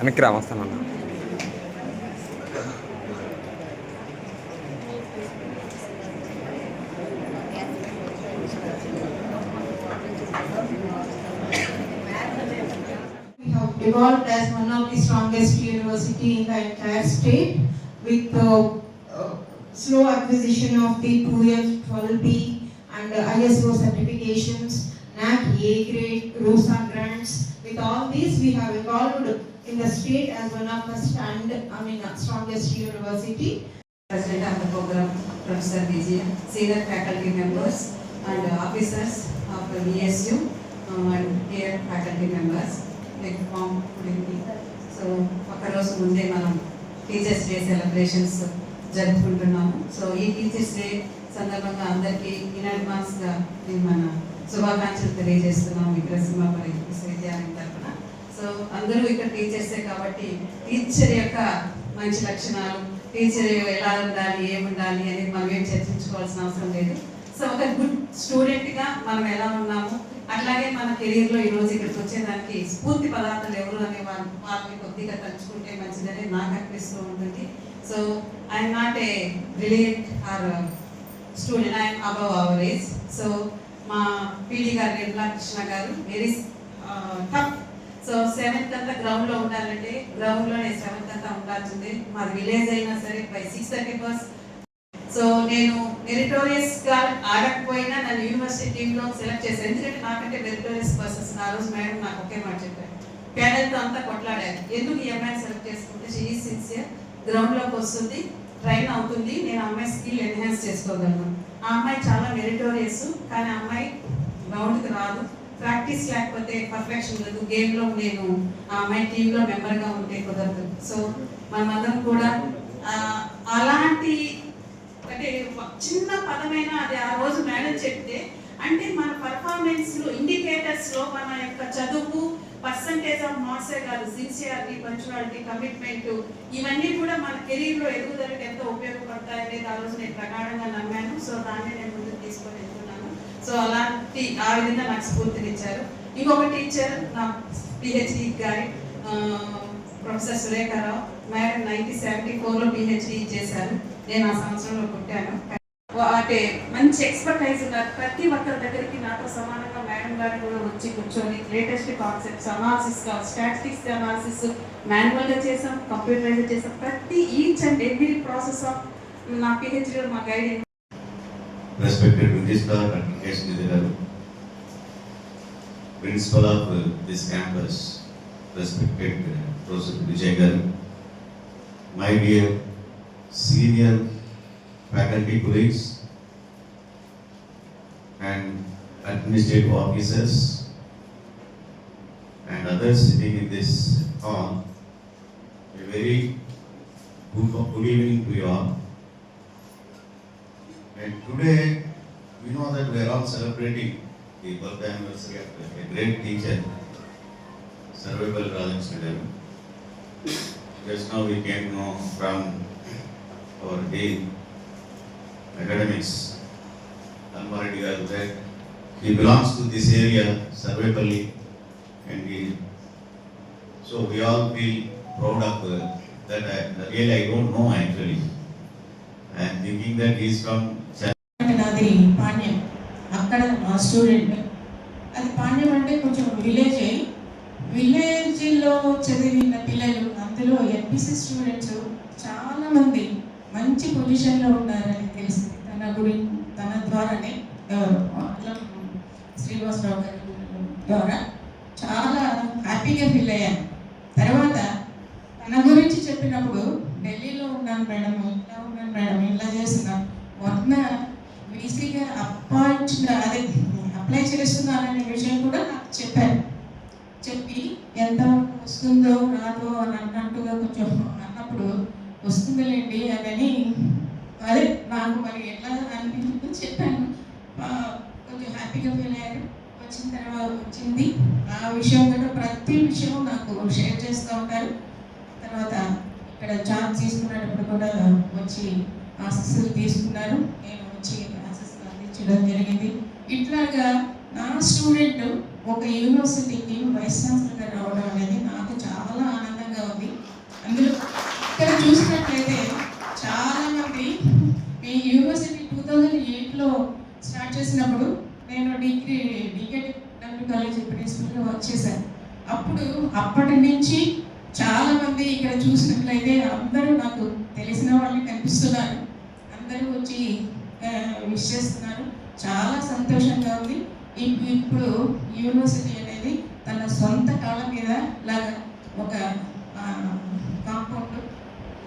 వెనక్కి రా వస్తానన్నా We have evolved as one of the strongest university in the entire state with uh, uh, slow acquisition of the 2F, 12B and uh, ISO certifications, NAC A grade, ROSA grants. With all these, we have evolved in the state as one of the stand, I mean, strongest university. President of the program, Professor Vijay, senior faculty members and officers of the ESU uh, and here faculty members, like form so ఒకరోజు ముందే మనం teachers day celebrations జరుపుకుంటున్నాము so ఈ teachers day సందర్భంగా అందరికీ in అడ్వాన్స్గా నేను మన శుభాకాంక్షలు తెలియజేస్తున్నాము విక్రసింహపురి విశ్వవిద్యాలయం తరఫున సో అందరూ ఇక్కడ టీచర్సే కాబట్టి టీచర్ యొక్క మంచి లక్షణాలు టీచర్ ఎలా ఉండాలి ఏముండాలి అనేది మనం ఏం చర్చించుకోవాల్సిన అవసరం లేదు. సో ఒక గుడ్ స్టూడెంట్గా మనం ఎలా ఉన్నాము అట్లాగే మన కెరీర్లో ఈరోజు ఇక్కడికి వచ్చేదానికి స్ఫూర్తి పదార్థాలు ఎవరు అనే వాళ్ళ వాళ్ళని కొద్దిగా తలుచుకుంటే మంచిదని నాకు అనిపిస్తూ ఉంటుంది. So I'm not a brilliant or student I'm above our age so మా పీడి గారు నిర్మలా కృష్ణ గారు very tough uh, so seventh అంతా గ్రౌండ్లో ఉండాలంటే గ్రౌండ్లోనే సెవెంత్ అంతా ఉండాల్సింది. మాది విలేజ్ అయినా సరే by six thirty bus. So నేను మెరిటోరియస్గా ఆడకపోయినా నన్ను యూనివర్సిటీ టీమ్లో సెలెక్ట్ చేశాను ఎందుకంటే నాకంటే మెరిటోరియస్ పర్సన్స్ ఆ రోజు మేడం నాకు ఒకే మాట చెప్పారు. పేదలతో అంతా కొట్లాడారు. ఎందుకు ఈ అమ్మాయిని సెలెక్ట్ చేసుకుంటే? షీ సిన్సియర్ గ్రౌండ్లోకి వస్తుంది. ట్రైన్ అవుతుంది. నేను అమ్మాయి స్కిల్ ఎన్హాన్స్ చేసుకోగలను. ఆ అమ్మాయి చాలా మెరిటోరియస్ కానీ ఆ అమ్మాయి గ్రౌండ్కి రాదు. ప్రాక్టీస్ లేకపోతే పర్ఫెక్షన్ లేదు. గేమ్లో నేను ఆ టీంలో మెంబర్గా ఉంటే కుదరదు. సో మనమందరం కూడా అలాంటి అంటే ఒక చిన్న పదమైన అది ఆ రోజు మేడం చెప్తే అంటే మన పర్ఫార్మెన్స్లో ఇండికేటర్స్లో ఇండికేటర్స్ మన యొక్క చదువు పర్సంటేజ్ ఆఫ్ మార్క్సే కాదు సిన్సియారిటీ పంచువాలిటీ కమిట్మెంట్ ఇవన్నీ కూడా మన కెరీర్లో ఎదుగుదలకు ఎంతో ఉపయోగపడతాయనేది ఆ రోజు నేను ప్రగాఢంగా నమ్మాను. సో దాన్ని నేను ముందుకు తీసుకొని సో అలాంటి ఆ విధంగా నాకు స్ఫూర్తినిచ్చారు. ఇంకొక టీచర్ నా పిహెచ్డి గారి ప్రొఫెసర్ సురేఖారావు మేడం నైన్టీన్ సెవెంటీ ఫోర్లో పిహెచ్డి చేశారు. నేను ఆ సంవత్సరంలో పుట్టాను. అంటే మంచి ఎక్స్పర్టైజ్ ఉన్నారు. ప్రతి ఒక్కరి దగ్గరికి నాతో సమానంగా మేడం గారు కూడా వచ్చి కూర్చొని latest concepts analysis statistics analysis మాన్యువల్గా చేసాం కంప్యూటరైజ్ చేసాం ప్రతి each and every process of నా పిహెచ్డిలో మా guide respected Minister and K. Garu, Principal of uh, this campus, respected uh, Professor Vijay my dear senior faculty colleagues and administrative officers and others sitting in this hall, a very good, good evening to you all. And today, we know that we are all celebrating the birth anniversary of a great teacher, Survival Rajan Just now we came know from our dean, academics, almighty that he belongs to this area, Sarvepalli, and he, so we all feel proud of uh, that. I, really, I don't know actually. I am thinking that he is from అక్కడ మా student అది పాండ్యం అంటే కొంచెం village విలేజ్లో చదివిన పిల్లలు అందులో MPC students చాలామంది మంచి పొజిషన్లో ఉన్నారని తెలిసింది. తన గురించి తన ద్వారానే శ్రీనివాసరావు గారి ద్వారా చాలా హ్యాపీగా ఫీల్ అయ్యాను. తర్వాత తన గురించి చెప్పినప్పుడు ఢిల్లీలో ఉన్నాను మేడం ఇలా ఉన్నాను మేడం ఇలా చేస్తున్నాను. మొన్న అపాయింట్ అదే అప్లై చేస్తున్నాననే విషయం కూడా నాకు చెప్పారు. చెప్పి ఎంత వస్తుందో రాదో అని అన్నట్టుగా కొంచెం అన్నప్పుడు వస్తుందిలేండి అని అదే నాకు మరి ఎట్లా అనిపించిందో చెప్పాను. కొంచెం హ్యాపీగా ఫీల్ అయ్యారు. వచ్చిన తర్వాత వచ్చింది. ఆ విషయం కూడా ప్రతి విషయం నాకు షేర్ చేస్తూ ఉంటారు. తర్వాత ఇక్కడ జాబ్ తీసుకునేటప్పుడు కూడా వచ్చి ఆశస్సులు తీసుకున్నారు. నేను వచ్చి ఆశస్సులు జరిగింది. ఇట్లాగా నా స్టూడెంట్ ఒక యూనివర్సిటీకి వైస్ ఛాన్సలర్గా రావడం అనేది నాకు చాలా ఆనందంగా ఉంది. అందులో ఇక్కడ చూసినట్లయితే చాలామంది మీ ఈ యూనివర్సిటీ టూ థౌజండ్ ఎయిట్లో స్టార్ట్ చేసినప్పుడు నేను డిగ్రీ డికెట్ డబ్ల్యూ కాలేజ్ ప్రిన్సిపల్గా వర్క్ చేశాను. అప్పుడు అప్పటి నుంచి చాలామంది ఇక్కడ చూసినట్లయితే అందరూ నాకు తెలిసిన వాళ్ళు కనిపిస్తున్నారు. అందరూ వచ్చి విష్ చేస్తున్నారు చాలా సంతోషంగా ఉంది. ఇప్పుడు యూనివర్సిటీ అనేది తన సొంత కాళ్ళ మీద లాగా ఒక కాంపౌండ్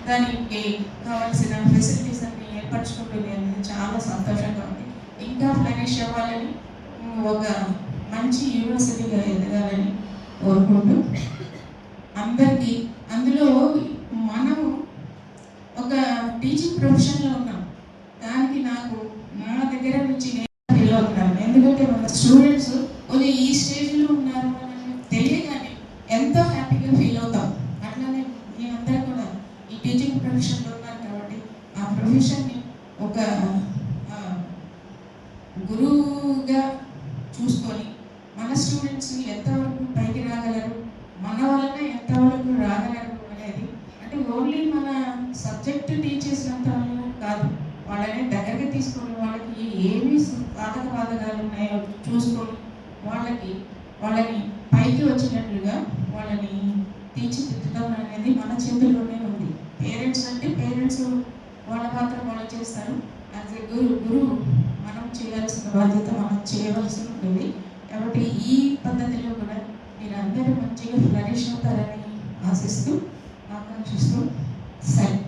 దానికి కావాల్సిన ఫెసిలిటీస్ అన్ని ఏర్పరచుకుంటుంది అనేది చాలా సంతోషంగా ఉంది. ఇంకా ఫ్లరిష్ అవ్వాలని ఒక మంచి యూనివర్సిటీగా ఎదగాలని కోరుకుంటూ అందరికీ అందులో మనము ఒక టీచింగ్ ప్రొఫెషన్లో ఉన్నాం దానికి నాకు నా దగ్గర నుంచి నేను ఫీల్ అవుతున్నాను ఎందుకంటే మన స్టూడెంట్స్ కొంచెం ఈ స్టేజ్లో ఉన్నారు అని తెలియగానే ఎంతో హ్యాపీగా ఫీల్ అవుతాం అట్లానే మీరందరూ కూడా ఈ టీచింగ్ ప్రొఫెషన్లో ఉన్నారు కాబట్టి ఆ ప్రొఫెషన్ని ఒక ఆ, గురువుగా చూసుకొని మన స్టూడెంట్స్ని ఎంతవరకు పైకి రాగలరు మన వలన ఎంతవరకు రాగలరు అనేది అంటే ఓన్లీ మన సబ్జెక్ట్ టీచ్ చేసినంత వల్ల కాదు వాళ్ళని దగ్గరగా తీసుకొని వాళ్ళకి సాధక బాధకాలు ఉన్నాయో చూసుకొని వాళ్ళకి వాళ్ళని పైకి వచ్చినట్లుగా వాళ్ళని తీర్చిదిద్దడం అనేది మన చేతుల్లోనే ఉంది. పేరెంట్స్ అంటే పేరెంట్స్ వాళ్ళ పాత్ర వాళ్ళు చేస్తారు. యాజ్ ఎ గురు గురువు మనం చేయాల్సిన బాధ్యత మనం చేయవలసి ఉంటుంది. కాబట్టి ఈ పద్ధతిలో కూడా మీరందరూ మంచిగా ఫ్లరిష్ అవుతారని ఆశిస్తూ ఆకాంక్షిస్తూ సరే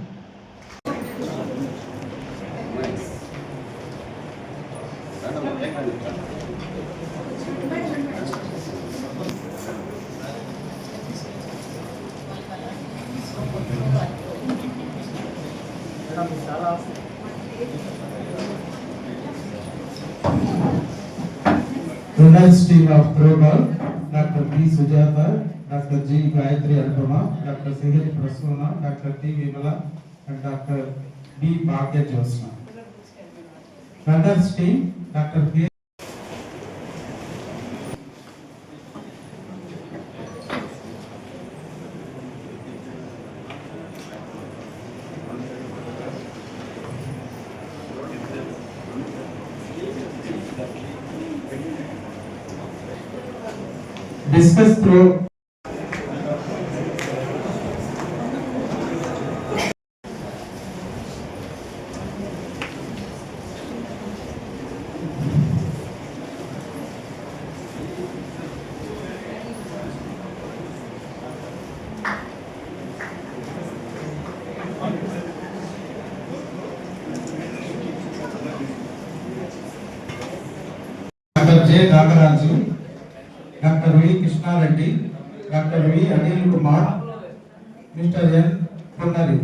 Winners team of Throwball, Dr. B. Sujata, Dr. G. Gayatri Anupama, Dr. Sihiri Prasunna, Dr. T. Vimala, and Dr. B. Bhagya Josna. Runners team, doctor K discuss through doctor J. Nagaraju doctor V. Krishna Reddy doctor V. Anil Kumar mister N. పున్నరి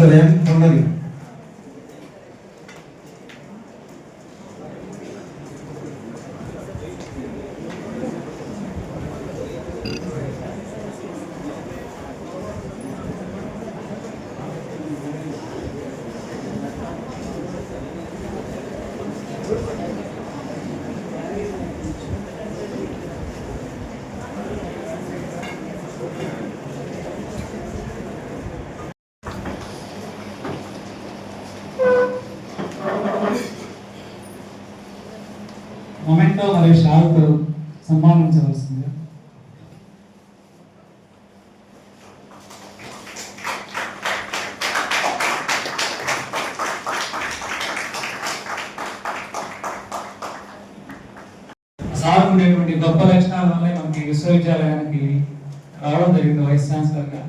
mister N పున్నరి అలాగే షాల్తో సన్మానించవలసిందిగా sir ఉండేటువంటి గొప్ప లక్షణాల వల్లే మనకి విశ్వవిద్యాలయానికి రావడం జరిగింది vice ఛాన్సలర్గా.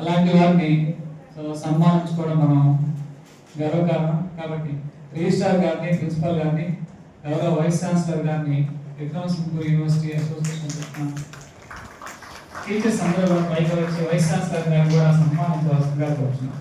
అలాంటి వారిని సన్మానించుకోవడం మనం గర్వకారణం. కాబట్టి రిజిస్ట్రార్ గారిని ప్రిన్సిపల్ గారిని గౌరవ వైస్ ఛాన్సలర్ గారిని విక్రమసింహపూర్ యూనివర్సిటీ అసోసియేషన్ తరఫున టీచర్స్ అందరూ పైకి వచ్చి వైస్ ఛాన్సలర్ గారిని కూడా సన్మానించవలసిందిగా కోరుతున్నాం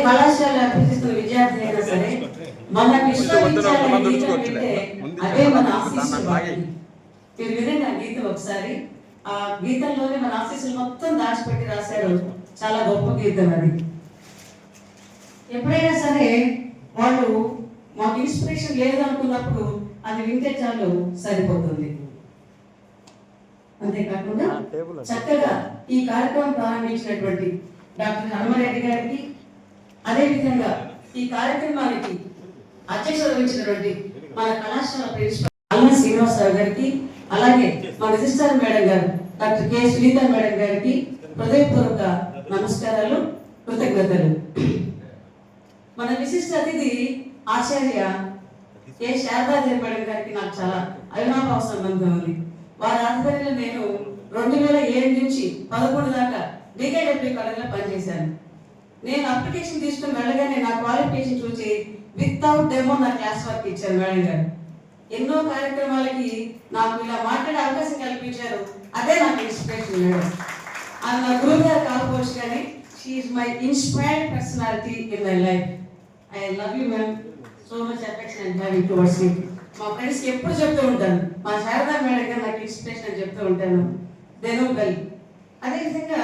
కళాశాల అభ్యసిస్తున్న విద్యార్థి అయినా సరే మన విశ్వవిద్యాలయ అదే మన ఆఫీసు మనకి. మీరు గీతం ఒకసారి. ఆ గీతంలోనే మన ఆఫీసులు మొత్తం దాచిపెట్టి రాశారు. చాలా గొప్ప గీతం అది. ఎప్పుడైనా సరే వాళ్ళు మాకు ఇన్స్పిరేషన్ లేదు అనుకున్నప్పుడు అది వింటే చాలు సరిపోతుంది. అంతేకాకుండా చక్కగా ఈ కార్యక్రమం ప్రారంభించినటువంటి డాక్టర్ హనుమారెడ్డి గారికి అదేవిధంగా ఈ కార్యక్రమానికి అధ్యక్షత వహించినటువంటి మన కళాశాల ప్రిన్సిపల్ అల్లా శ్రీనివాసరావు గారికి అలాగే మా రిజిస్ట్రార్ మేడం గారు డాక్టర్ కె సునీత మేడం గారికి హృదయపూర్వక నమస్కారాలు కృతజ్ఞతలు. మన విశిష్ట అతిథి ఆచార్య ఏ శారదాదేవి మేడం గారికి నాకు చాలా అవినాభావ సంబంధం ఉంది వారి ఆధ్వర్యంలో నేను రెండు వేల ఏడు నుంచి పదకొండు దాకా డీకేడబ్ల్యూ కాలేజీలో పనిచేశాను. నేను అప్లికేషన్ తీసుకుని వెళ్ళగానే నా క్వాలిఫికేషన్ చూసి వితౌట్ డెమో నా క్లాస్ వర్క్ ఇచ్చారు మేడం గారు. ఎన్నో కార్యక్రమాలకి నాకు ఇలా మాట్లాడే అవకాశం కల్పించారు. అదే నాకు ఇన్స్పిరేషన్ మేడం. అది నా గురువు గారు కాకపోవచ్చు కానీ she my inspired personality in my life I love you ma'am so much affection and having towards మీ మా ఫ్రెండ్స్కి ఎప్పుడు చెప్తూ ఉంటాను మా శారదా మేడం గారు నాకు ఇన్స్పిరేషన్ చెప్తూ ఉంటాను దెను గల్ అదేవిధంగా